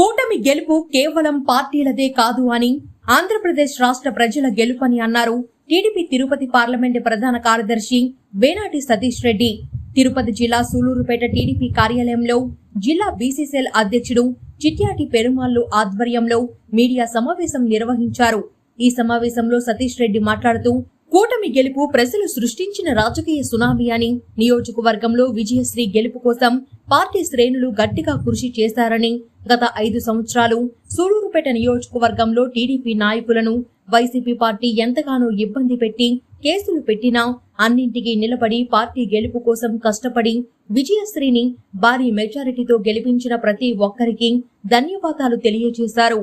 కూటమి గెలుపు కేవలం పార్టీలదే కాదు అని ఆంధ్రప్రదేశ్ రాష్ట్ర ప్రజల గెలుపని అన్నారు. టీడీపీ తిరుపతి పార్లమెంటు ప్రధాన కార్యదర్శి వేనాటి సతీష్ రెడ్డి. తిరుపతి జిల్లా సూలూరుపేట టీడీపీ కార్యాలయంలో జిల్లా బీసీసీఎల్ అధ్యక్షుడు చిట్యాటి పెరుమాళ్ళు ఆధ్వర్యంలో మీడియా సమావేశం నిర్వహించారు. ఈ సమావేశంలో సతీష్ రెడ్డి మాట్లాడుతూ కూటమి గెలుపు ప్రజలు సృష్టించిన రాజకీయ సునామీ అని. నియోజకవర్గంలో విజయశ్రీ గెలుపు కోసం పార్టీ శ్రేణులు గట్టిగా కృషి చేశారని. గత ఐదు సంవత్సరాలు సూలూరుపేట నియోజకవర్గంలో టీడీపీ నాయకులను వైసీపీ పార్టీ ఎంతగానో ఇబ్బంది పెట్టి కేసులు పెట్టినా అన్నింటికీ నిలబడి పార్టీ గెలుపు కోసం కష్టపడి విజయశ్రీని భారీ మెజారిటీతో గెలిపించిన ప్రతి ఒక్కరికి ధన్యవాదాలు తెలియజేశారు.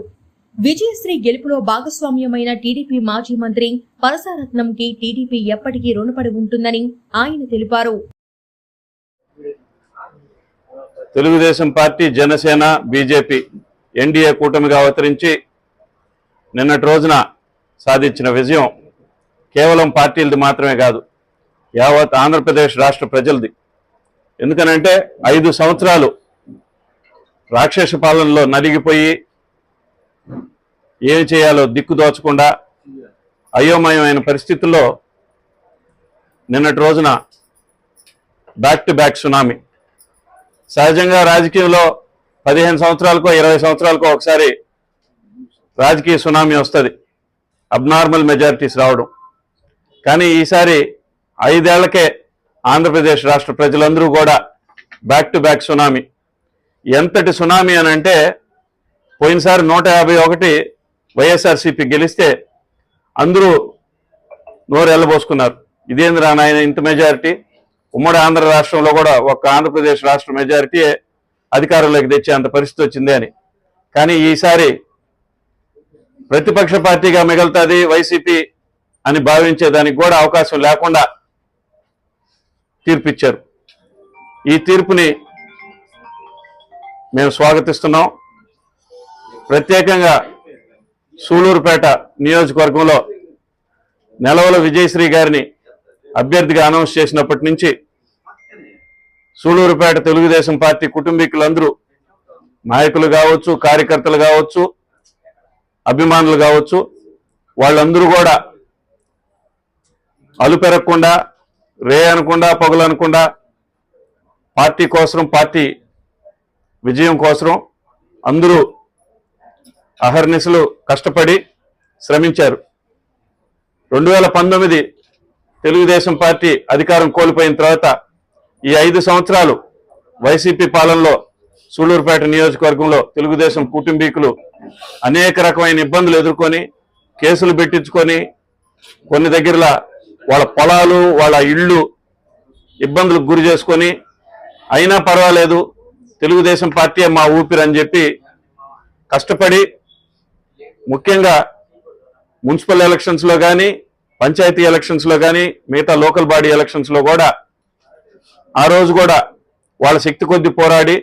విజయశ్రీ గెలుపులో భాగస్వామ్యమైన టీడీపీ మాజీ మంత్రి పరసారత్నంకి టీడీపీ ఎప్పటికీ రుణపడి ఉంటుందని ఆయన తెలిపారు. Telugu Desam party Janasena BJP NDA కూటమిగా అవతరించి నిన్నటి రోజున సాధించిన విజయం కేవలం పార్టీలది మాత్రమే కాదు యావత్ ఆంధ్రప్రదేశ్ రాష్ట్ర ప్రజలది. ఎందుకనంటే ఐదు సంవత్సరాలు రాక్షస పాలనలో నలిగిపోయి ఏం చేయాలో దిక్కు దోచకుండా అయోమయమైన పరిస్థితుల్లో నిన్నటి రోజున బ్యాక్ టు బ్యాక్ సునామీ సహజంగా రాజకీయంలో పదిహేను సంవత్సరాలకో ఇరవై సంవత్సరాలకో ఒకసారి రాజకీయ సునామీ వస్తుంది. అబ్నార్మల్ మెజారిటీస్ రావడం. కానీ ఈసారి ఐదేళ్ళకే ఆంధ్రప్రదేశ్ రాష్ట్ర ప్రజలందరూ కూడా బ్యాక్ టు బ్యాక్ సునామీ ఎంతటి సునామీ అని అంటే పోయినసారి నూట యాభై ఒకటి వైఎస్ఆర్సీపీ గెలిస్తే అందరూ నోరు ఎల్లబోసుకున్నారు ఇదేంద్రా నాయన ఇంత మెజారిటీ ఉమ్మడి ఆంధ్ర రాష్ట్రంలో కూడా ఒక ఆంధ్రప్రదేశ్ రాష్ట్ర మెజారిటీ అధికారంలోకి తెచ్చే అంత పరిస్థితి వచ్చింది అని. కానీ ఈసారి ప్రతిపక్ష పార్టీగా మిగులుతుంది వైసీపీ అని భావించేదానికి కూడా అవకాశం లేకుండా తీర్పిచ్చారు. ఈ తీర్పుని మేము స్వాగతిస్తున్నాం. ప్రత్యేకంగా సూలూరుపేట నియోజకవర్గంలో నెలవల విజయశ్రీ గారిని అభ్యర్థిగా అనౌన్స్ చేసినప్పటి నుంచి సూలూరుపేట తెలుగుదేశం పార్టీ కుటుంబీకులందరూ నాయకులు కావచ్చు కార్యకర్తలు కావచ్చు అభిమానులు కావచ్చు వాళ్ళందరూ కూడా అలుపెరగకుండా రే అనకుండా పొగలు అనకుండా పార్టీ కోసం పార్టీ విజయం కోసం అందరూ అహర్నిశలు కష్టపడి శ్రమించారు. రెండు వేల పంతొమ్మిది తెలుగుదేశం పార్టీ అధికారం కోల్పోయిన తర్వాత ఈ ఐదు సంవత్సరాలు వైసీపీ పాలనలో సూళ్ళూరుపేట నియోజకవర్గంలో తెలుగుదేశం కుటుంబీకులు అనేక రకమైన ఇబ్బందులు ఎదుర్కొని కేసులు పెట్టించుకొని కొన్ని దగ్గరలా వాళ్ళ పొలాలు వాళ్ళ ఇళ్ళు ఇబ్బందులకు గురి చేసుకొని అయినా పర్వాలేదు తెలుగుదేశం పార్టీ మా ఊపిరి అని చెప్పి కష్టపడి ముఖ్యంగా మున్సిపల్ ఎలక్షన్స్లో కానీ పంచాయతీ ఎలక్షన్స్లో కానీ మిగతా లోకల్ బాడీ ఎలక్షన్స్లో కూడా ఆ రోజు కూడా వాళ్ళ శక్తి కొద్ది పోరాడి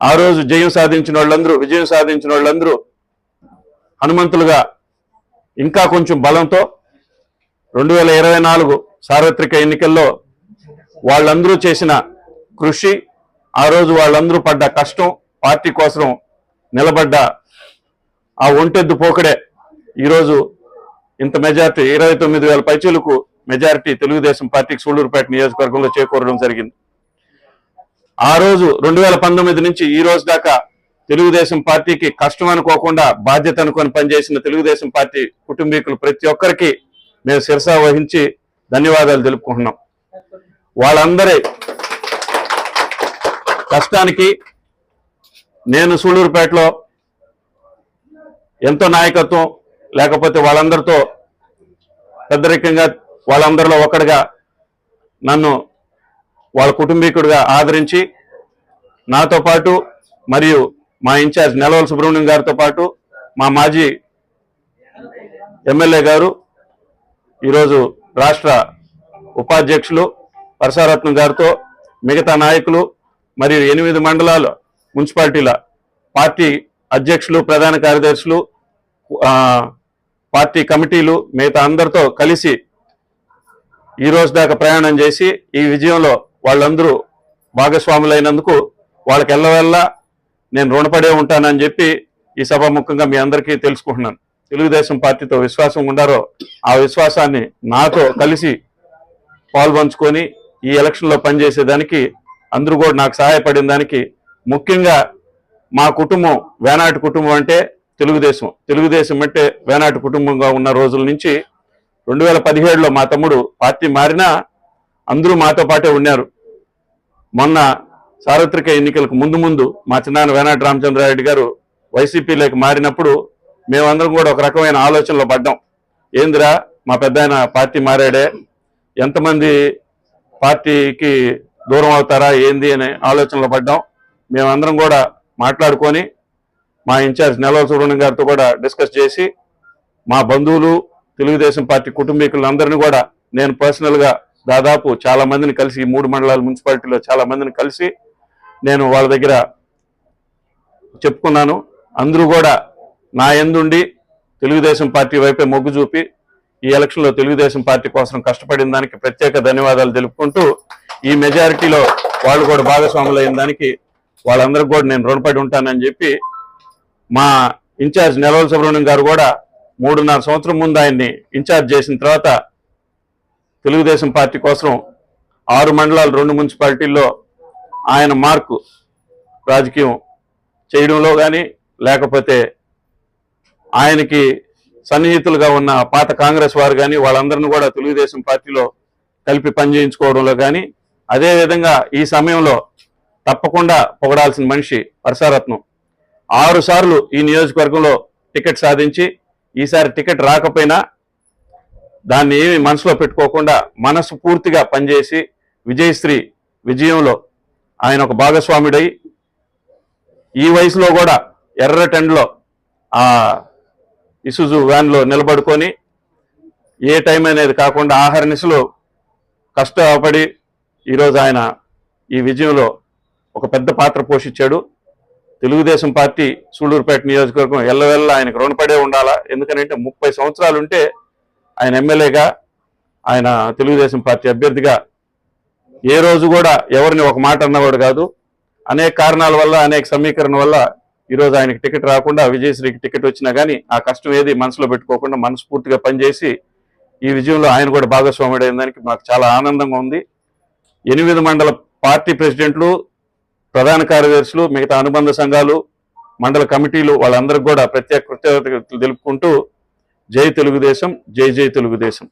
ఆ రోజు జయం సాధించిన వాళ్ళందరూ విజయం సాధించిన వాళ్ళందరూ హనుమంతులుగా ఇంకా కొంచెం బలంతో రెండు వేల ఇరవై నాలుగు సార్వత్రిక ఎన్నికల్లో వాళ్ళందరూ చేసిన కృషి ఆ రోజు వాళ్ళందరూ పడ్డ కష్టం పార్టీ కోసం నిలబడ్డ ఆ ఒంటెద్దు పోకడే. ఈరోజు ఇంత మెజార్టీ ఇరవై తొమ్మిది వేల పైచీలకు మెజారిటీ తెలుగుదేశం పార్టీకి సూళ్ళూరుపేట నియోజకవర్గంలో చేకూరడం జరిగింది. ఆ రోజు రెండు వేల పంతొమ్మిది నుంచి ఈ రోజు దాకా తెలుగుదేశం పార్టీకి కష్టం అనుకోకుండా బాధ్యత అనుకొని పనిచేసిన తెలుగుదేశం పార్టీ కుటుంబీకులు ప్రతి ఒక్కరికి మేము శిరసా వహించి ధన్యవాదాలు తెలుపుకుంటున్నాం. వాళ్ళందరి కష్టానికి నేను సూళ్ళూరుపేటలో ఎంతో నాయకత్వం లేకపోతే వాళ్ళందరితో పెద్దరికంగా వాళ్ళందరిలో ఒకటిగా నన్ను వాళ్ళ కుటుంబీకుడిగా ఆదరించి నాతో పాటు మరియు మా ఇన్ఛార్జ్ నెలవల సుబ్రహ్మణ్యం గారితో పాటు మా మాజీ ఎమ్మెల్యే గారు ఈరోజు రాష్ట్ర ఉపాధ్యక్షులు పరసారత్నం గారితో మిగతా నాయకులు మరియు ఎనిమిది మండలాల మున్సిపాలిటీల పార్టీ అధ్యక్షులు ప్రధాన కార్యదర్శులు పార్టీ కమిటీలు మిగతా అందరితో కలిసి ఈ రోజు దాకా ప్రయాణం చేసి ఈ విజయంలో వాళ్ళందరూ భాగస్వాములైనందుకు వాళ్ళకి ఎల్లవెల్లా నేను రుణపడే ఉంటానని చెప్పి ఈ సభ ముఖంగా మీ అందరికీ తెలుసుకుంటున్నాను. తెలుగుదేశం పార్టీతో విశ్వాసం ఉండారో ఆ విశ్వాసాన్ని నాతో కలిసి పాల్పంచుకొని ఈ ఎలక్షన్లో పనిచేసేదానికి అందరూ కూడా నాకు సహాయపడిన దానికి ముఖ్యంగా మా కుటుంబం వేనాటి కుటుంబం అంటే తెలుగుదేశం. తెలుగుదేశం అంటే వేనాటి కుటుంబంగా ఉన్న రోజుల నుంచి రెండు వేల పదిహేడులో మా తమ్ముడు పార్టీ మారినా అందరూ మాతో పాటే ఉన్నారు. మొన్న సార్వత్రిక ఎన్నికలకు ముందు ముందు మా చిన్నాన్న వేనాటి రామచంద్రారెడ్డి గారు వైసీపీలోకి మారినప్పుడు మేమందరం కూడా ఒక రకమైన ఆలోచనలో పడ్డాం. ఏందిరా మా పెద్ద పార్టీ మారాడే ఎంతమంది పార్టీకి దూరం అవుతారా ఏంది అనే ఆలోచనలో పడ్డాం. మేమందరం కూడా మాట్లాడుకొని మా ఇన్ఛార్జ్ నెలవ సుబ్రహ్మణ్యం గారితో కూడా డిస్కస్ చేసి మా బంధువులు తెలుగుదేశం పార్టీ కుటుంబీకులందరినీ కూడా నేను పర్సనల్గా దాదాపు చాలా మందిని కలిసి మూడు మండలాల మున్సిపాలిటీలో చాలా మందిని కలిసి నేను వాళ్ళ దగ్గర చెప్పుకున్నాను. అందరూ కూడా నా ఎందుండి తెలుగుదేశం పార్టీ వైపే మొగ్గు చూపి ఈ ఎలక్షన్లో తెలుగుదేశం పార్టీ కోసం కష్టపడిన దానికి ప్రత్యేక ధన్యవాదాలు తెలుపుకుంటూ ఈ మెజారిటీలో వాళ్ళు కూడా భాగస్వాములు అయిన దానికి వాళ్ళందరికీ కూడా నేను రుణపడి ఉంటానని చెప్పి మా ఇన్ఛార్జ్ నెలవల సుబ్రహ్మణ్యం గారు కూడా మూడున్నర సంవత్సరం ముందు ఆయన్ని ఇన్ఛార్జ్ చేసిన తర్వాత తెలుగుదేశం పార్టీ కోసం ఆరు మండలాలు రెండు మున్సిపాలిటీల్లో ఆయన మార్కు రాజకీయం చేయడంలో కానీ లేకపోతే ఆయనకి సన్నిహితులుగా ఉన్న పాత కాంగ్రెస్ వారు కానీ వాళ్ళందరిని కూడా తెలుగుదేశం పార్టీలో కలిపి పనిచేయించుకోవడంలో కానీ అదేవిధంగా ఈ సమయంలో తప్పకుండా పొగడాల్సిన మనిషి వర్షారత్నం ఆరు సార్లు ఈ నియోజకవర్గంలో టికెట్ సాధించి ఈసారి టికెట్ రాకపోయినా దాన్ని ఏమి మనసులో పెట్టుకోకుండా మనసు పూర్తిగా పనిచేసి విజయశ్రీ విజయంలో ఆయన ఒక భాగస్వాముడై ఈ వయసులో కూడా ఎర్రటెండ్లో ఆ ఇసుజు వ్యాన్లో నిలబడుకొని ఏ టైం అనేది కాకుండా ఆహార నిశలు కష్టపడి ఈరోజు ఆయన ఈ విజయంలో ఒక పెద్ద పాత్ర పోషించాడు. తెలుగుదేశం పార్టీ సూళ్ళూరుపేట నియోజకవర్గం ఎల్లవెల్ల ఆయనకు రుణపడే ఉండాలా? ఎందుకంటే ముప్పై సంవత్సరాలు ఉంటే ఆయన ఎమ్మెల్యేగా ఆయన తెలుగుదేశం పార్టీ అభ్యర్థిగా ఏ రోజు కూడా ఎవరిని ఒక మాట అన్నవాడు కాదు. అనేక కారణాల వల్ల అనేక సమీకరణ వల్ల ఈరోజు ఆయనకి టికెట్ రాకుండా విజయశ్రీకి టికెట్ వచ్చినా కానీ ఆ కష్టం ఏది మనసులో పెట్టుకోకుండా మనస్ఫూర్తిగా పనిచేసి ఈ విజయంలో ఆయన కూడా భాగస్వాముడైన దానికి మాకు చాలా ఆనందంగా ఉంది. ఎనిమిది మండల పార్టీ ప్రెసిడెంట్లు ప్రధాన కార్యదర్శులు మిగతా అనుబంధ సంఘాలు మండల కమిటీలు వాళ్ళందరికీ కూడా ప్రత్యేక కృతజ్ఞతలు తెలుపుకుంటూ జై తెలుగుదేశం జై జై తెలుగుదేశం.